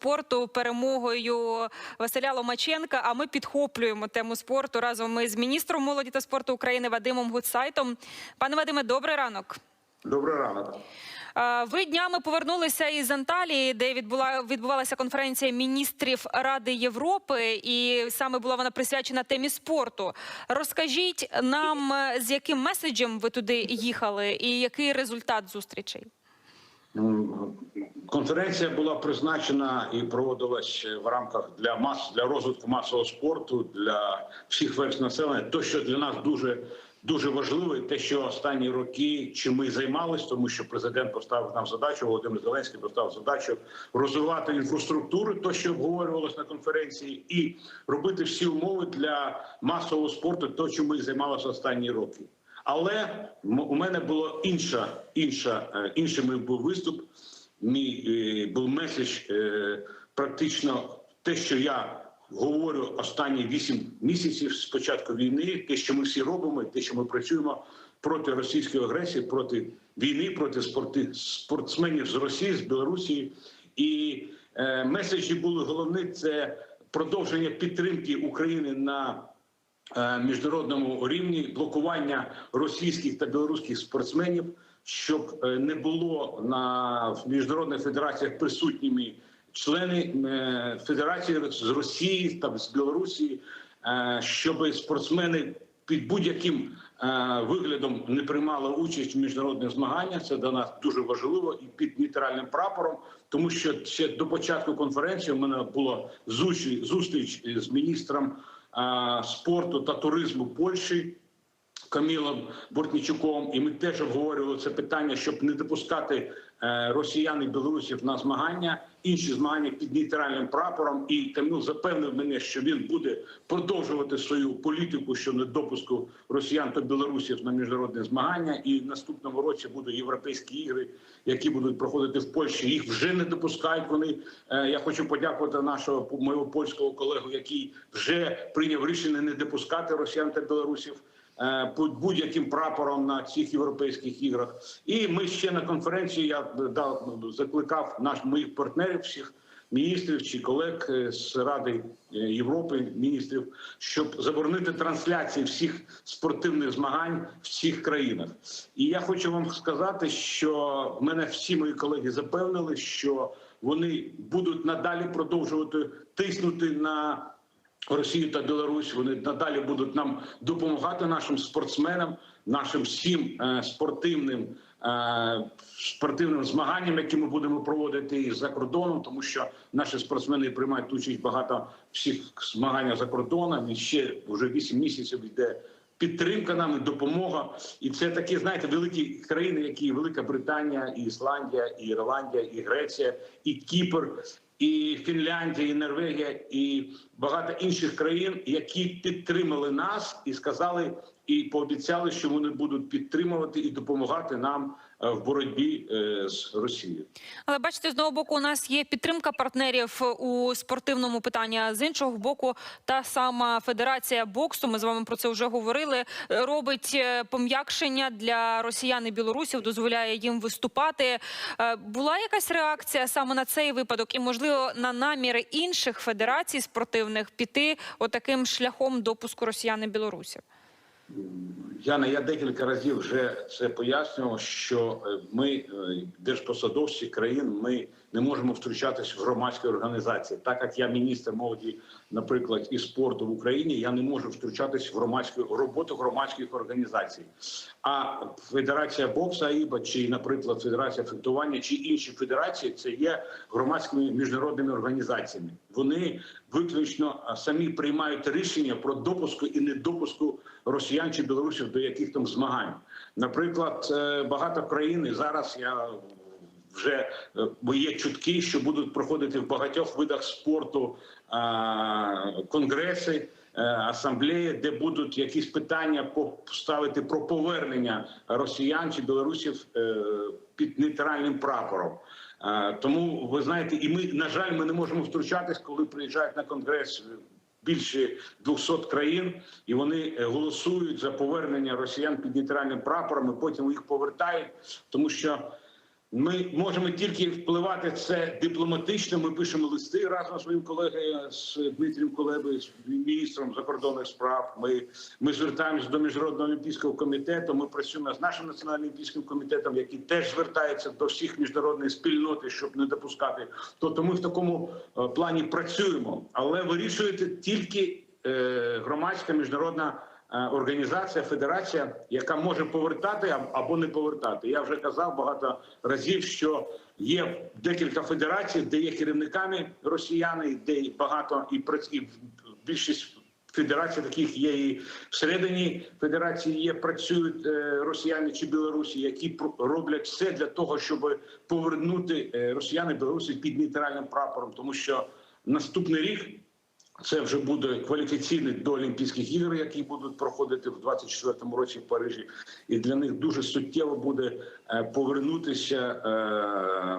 спорту перемогою Василя Ломаченка. А ми підхоплюємо тему спорту разом із міністром молоді та спорту України Вадимом Гудсайтом. Пане Вадиме, добрий ранок. Добрий ранок. Ви днями повернулися із Анталії, де відбула відбувалася конференція міністрів Ради Європи, і саме була вона присвячена темі спорту. Розкажіть нам, е, з яким меседжем ви туди їхали, і який результат зустрічей? М, Конференція була призначена і проводилась в рамках для мас для розвитку масового спорту для всіх верств населення. То, що для нас дуже дуже важливо, те, що останні роки чим ми займалися, тому що президент поставив нам задачу, Володимир Зеленський поставив задачу розвивати інфраструктуру, то що обговорювалось на конференції, і робити всі умови для масового спорту, то чим ми займалися останні роки. Але у мене було інша, інша, е, інший мій був виступ. Мій е, був меседж е, практично те, що я говорю останні вісім місяців з початку війни, те, що ми всі робимо, те, що ми працюємо проти російської агресії, проти війни, проти спорти, спортсменів з Росії, з Білорусі. І е, меседжі були головні це продовження підтримки України на міжнародному рівні блокування російських та білоруських спортсменів, щоб е, не було на міжнародних федераціях присутніми члени е, федерації з Росії та з Білорусі, е, щоб спортсмени під будь-яким е, виглядом не приймали участь в міжнародних змаганнях. Це для нас дуже важливо і під нейтральним прапором, тому що ще до початку конференції у мене була зустріч, з міністром е, спорту та туризму Польщі. Камілом Бортнічуком, і ми теж обговорювали це питання, щоб не допускати е, росіян і білорусів на змагання, інші змагання під нейтральним прапором. І Каміл запевнив мене, що він буде продовжувати свою політику щодо недопуску росіян та білорусів на міжнародні змагання. І в наступному році будуть європейські ігри, які будуть проходити в Польщі. Їх вже не допускають. Вони е, я хочу подякувати нашого моєго польського колегу, який вже прийняв рішення не допускати росіян та білорусів під будь-яким прапором на цих європейських іграх. І ми ще на конференції я дав закликав наш моїх партнерів, всіх міністрів чи колег е, з Ради е, Європи, міністрів, щоб заборонити трансляції всіх спортивних змагань в цих країнах. І я хочу вам сказати, що мене всі мої колеги запевнили, що вони будуть надалі продовжувати тиснути на. Росію та Білорусь вони надалі будуть нам допомагати нашим спортсменам, нашим всім е, спортивним е, спортивним змаганням, які ми будемо проводити і за кордоном, тому що наші спортсмени приймають участь багато всіх змаганнях за кордоном. І ще вже 8 місяців йде. Підтримка нам і допомога, і це такі, знаєте, великі країни, які Велика Британія, і Ісландія, і Ірландія, і Греція, і Кіпр, і Фінляндія, і Норвегія, і багато інших країн, які підтримали нас і сказали, і пообіцяли, що вони будуть підтримувати і допомагати нам е, в боротьбі е, з Росією. Але бачите, з одного боку, у нас є підтримка партнерів у спортивному питанні. а З іншого боку, та сама федерація боксу. Ми з вами про це вже говорили. Робить е, пом'якшення для росіян і білорусів, дозволяє їм виступати. Е, Була якась реакція саме на цей випадок, і можливо на наміри інших федерацій спортивних піти отаким шляхом допуску росіян і білорусів. Яна, я декілька разів вже це пояснював, що е, ми, е, держпосадовці країн, ми не можемо втручатися в громадські організації. Так як я міністр молоді, наприклад, і спорту в Україні, я не можу втручатися в громадську роботу громадських організацій. А Федерація боксу АІБА, чи, наприклад, Федерація фехтування, чи інші федерації, це є громадськими міжнародними організаціями. Вони виключно самі приймають рішення про допуску і недопуску росіян чи білорусів до яких там змагань. Наприклад, е, багато країн зараз я вже е, бо є чутки, що будуть проходити в багатьох видах спорту конгреси. е, Асамблеї, де будуть якісь питання поставити про повернення росіян чи білорусів е, під нейтральним прапором. Тому ви знаєте, і ми на жаль, ми не можемо втручатись, коли приїжджають на конгрес більше 200 країн, і вони голосують за повернення росіян під нейтральним прапором. і Потім їх повертають, тому що Ми можемо тільки впливати це дипломатично. Ми пишемо листи разом з своїм колегою з Дмитрієм Кулебою, з міністром закордонних справ. Ми, ми звертаємося до міжнародного олімпійського комітету. Ми працюємо з нашим національним олімпійським комітетом, який теж звертається до всіх міжнародної спільноти, щоб не допускати. Тобто, ми в такому е, плані працюємо, але вирішуєте тільки е, громадська міжнародна. Е, Організація, федерація, яка може повертати або не повертати. Я вже казав багато разів, що є декілька федерацій, де є керівниками росіяни, де багато і і більшість федерацій таких є і всередині федерації є працюють е, росіяни чи білорусі, які роблять все для того, щоб повернути е, росіяни білорусі під нейтральним прапором, тому що наступний рік. Це вже буде кваліфіційний до Олімпійських ігор, які будуть проходити в 24-му році в Парижі, і для них дуже суттєво буде е, повернутися е,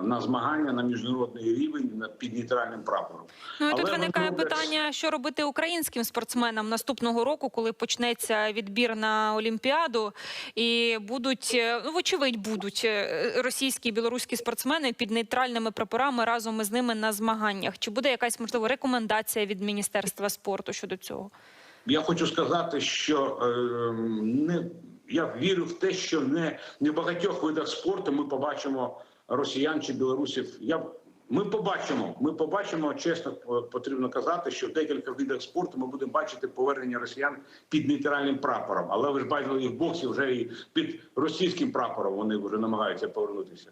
на змагання на міжнародний рівень під нейтральним прапором. Ну і тут Але виникає вони питання, що робити українським спортсменам наступного року, коли почнеться відбір на Олімпіаду, і будуть е, ну вочевидь будуть російські і білоруські спортсмени під нейтральними прапорами разом із ними на змаганнях. Чи буде якась можливо рекомендація від міністерства спорту щодо цього? Я хочу сказати, що е, не я вірю в те, що не, не в багатьох видах спорту ми побачимо росіян чи білорусів. Я ми побачимо. Ми побачимо, чесно потрібно казати, що в декілька видах спорту ми будемо бачити повернення росіян під нейтральним прапором. Але ви ж бачили і в боксі вже і під російським прапором вони вже намагаються повернутися.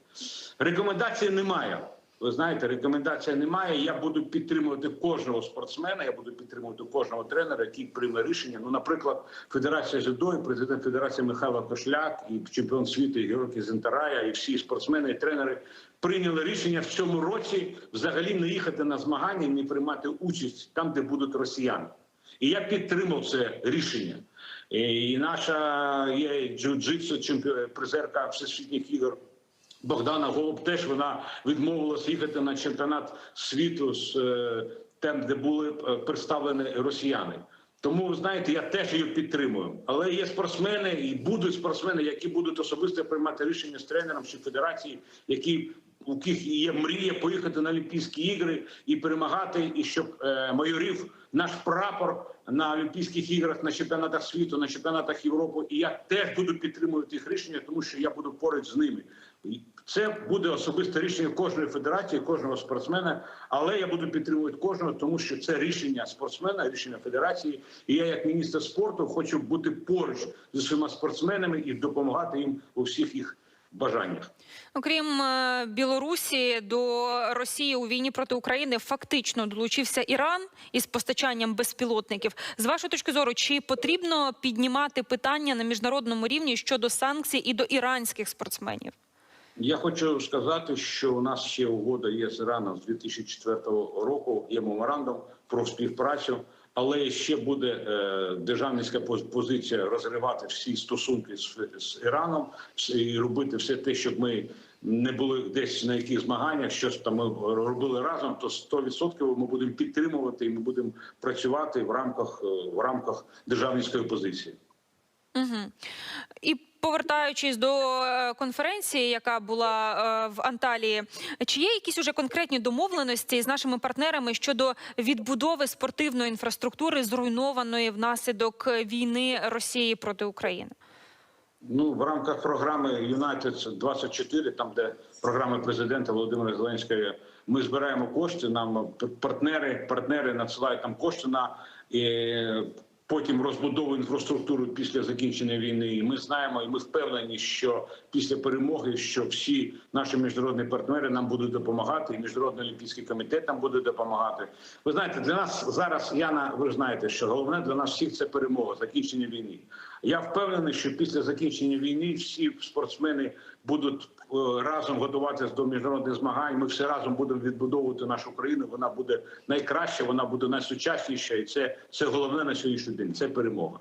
Рекомендації немає. Ви знаєте, рекомендація немає. Я буду підтримувати кожного спортсмена. Я буду підтримувати кожного тренера, який прийме рішення. Ну, наприклад, Федерація жидо, і президент Федерації Михайло Кошляк, і чемпіон світу Георгій Зентарая, і всі спортсмени і тренери прийняли рішення в цьому році взагалі не їхати на змагання, і не приймати участь там, де будуть росіяни. І я підтримав це рішення. І наша є джиу-джитсу, призерка всесвітніх ігор Богдана Голуб теж вона відмовилася їхати на чемпіонат світу з е, там, де були е, представлені росіяни. Тому ви знаєте, я теж її підтримую. Але є спортсмени і будуть спортсмени, які будуть особисто приймати рішення з тренером чи федерації, які у яких є мрія поїхати на Олімпійські ігри і перемагати, і щоб е, майорів наш прапор на Олімпійських іграх, на чемпіонатах світу, на чемпіонатах Європи. І я теж буду підтримувати їх рішення, тому що я буду поруч з ними. Це буде особисте рішення кожної федерації, кожного спортсмена. Але я буду підтримувати кожного, тому що це рішення спортсмена, рішення федерації. І я, як міністр спорту, хочу бути поруч зі своїми спортсменами і допомагати їм у всіх їх бажаннях. Окрім е, Білорусі до Росії у війні проти України фактично долучився Іран із постачанням безпілотників. З вашої точки зору, чи потрібно піднімати питання на міжнародному рівні щодо санкцій і до іранських спортсменів? Я хочу сказати, що у нас ще угода є з Іраном з 2004 року. Є меморандум про співпрацю, але ще буде е, державницька позиція розривати всі стосунки з, з Іраном і робити все те, щоб ми не були десь на яких змаганнях, щось там ми робили разом. То 100% ми будемо підтримувати і ми будемо працювати в рамках е, в рамках державницької позиції. Угу. І повертаючись до е, конференції, яка була е, в Анталії, чи є якісь уже конкретні домовленості з нашими партнерами щодо відбудови спортивної інфраструктури, зруйнованої внаслідок війни Росії проти України? Ну, в рамках програми United 24, там де програми президента Володимира Зеленського, ми збираємо кошти. Нам партнери, партнери надсилають нам кошти на е, потім розбудову інфраструктури після закінчення війни. І ми знаємо, і ми впевнені, що після перемоги, що всі наші міжнародні партнери нам будуть допомагати, і міжнародний олімпійський комітет нам буде допомагати. Ви знаєте, для нас зараз Яна, ви знаєте, що головне для нас всіх це перемога, закінчення війни. Я впевнений, що після закінчення війни всі спортсмени будуть е, разом готуватися до міжнародних змагань. Ми всі разом будемо відбудовувати нашу країну. Вона буде найкраща, вона буде найсучасніша, і це, це головне на сьогоднішній день. Це перемога.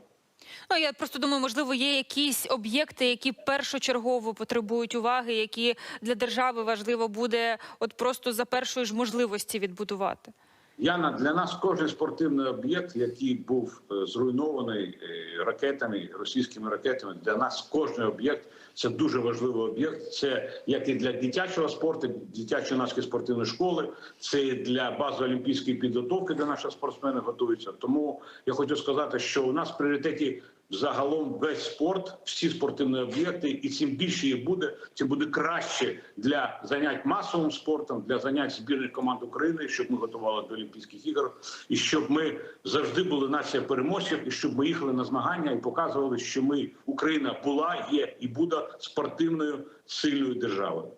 Ну я просто думаю, можливо, є якісь об'єкти, які першочергово потребують уваги, які для держави важливо буде, от просто за першої ж можливості відбудувати. Яна, для нас кожен спортивний об'єкт, який був е, зруйнований е, ракетами, російськими ракетами, для нас кожен об'єкт це дуже важливий об'єкт. Це як і для дитячого спорту, дитячої нашої спортивної школи, це і для базової олімпійської підготовки, де наші спортсмени готуються. Тому я хочу сказати, що у нас в пріоритеті загалом весь спорт, всі спортивні об'єкти, і чим більше їх буде, тим буде краще для занять масовим спортом, для занять збірних команд України, щоб ми готували до Олімпійських ігор, і щоб ми завжди були нація переможців, і щоб ми їхали на змагання і показували, що ми Україна була, є і буде спортивною сильною державою.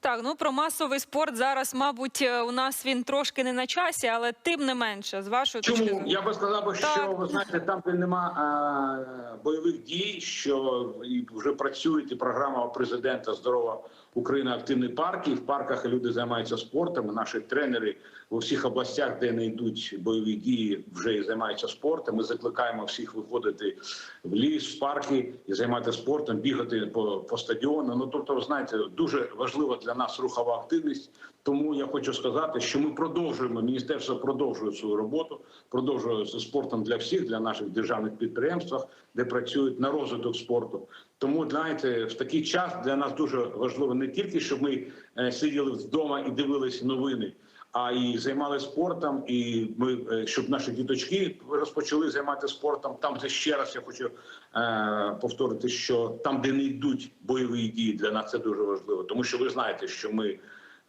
Так, ну про масовий спорт зараз, мабуть, е, у нас він трошки не на часі, але тим не менше, з вашої точки зору. я би сказав, що Так. ви знаєте, там, де нема а, бойових дій, що і вже працюють і програма президента Здорова Україна активний парк. І в парках люди займаються спортом. Наші тренери у всіх областях, де не йдуть бойові дії, вже і займаються спортом. Ми закликаємо всіх виходити в ліс, в парки і займатися спортом, бігати по, по стадіону. Ну тобто, ви знаєте, дуже важлива для нас рухова активність. Тому я хочу сказати, що ми продовжуємо. Міністерство продовжує свою роботу, продовжує зі спортом для всіх, для наших державних підприємствах, де працюють на розвиток спорту. Тому знаєте, в такий час для нас дуже важливо не тільки, щоб ми е, сиділи вдома і дивилися новини. А і займалися спортом, і ми е, щоб наші діточки розпочали займатися спортом. Там де ще раз я хочу е, повторити, що там, де не йдуть бойові дії, для нас це дуже важливо, тому що ви знаєте, що ми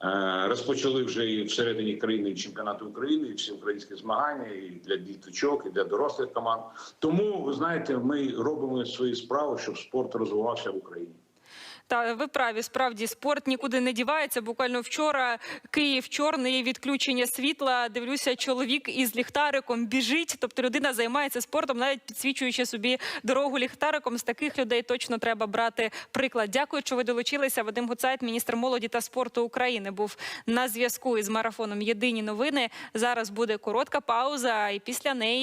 Е, Розпочали вже і всередині країни і чемпіонати України, і всі українські змагання, і для діточок, і для дорослих команд. Тому ви знаєте, ми робимо свої справи, щоб спорт розвивався в Україні. Та ви праві, справді спорт нікуди не дівається. Буквально вчора Київ чорний відключення світла. Дивлюся, чоловік із ліхтариком біжить. Тобто людина займається спортом, навіть підсвічуючи собі дорогу ліхтариком. З таких людей точно треба брати приклад. Дякую, що ви долучилися. Вадим Гуцайт, міністр молоді та спорту України, був на зв'язку із марафоном Єдині новини. Зараз буде коротка пауза, і після неї.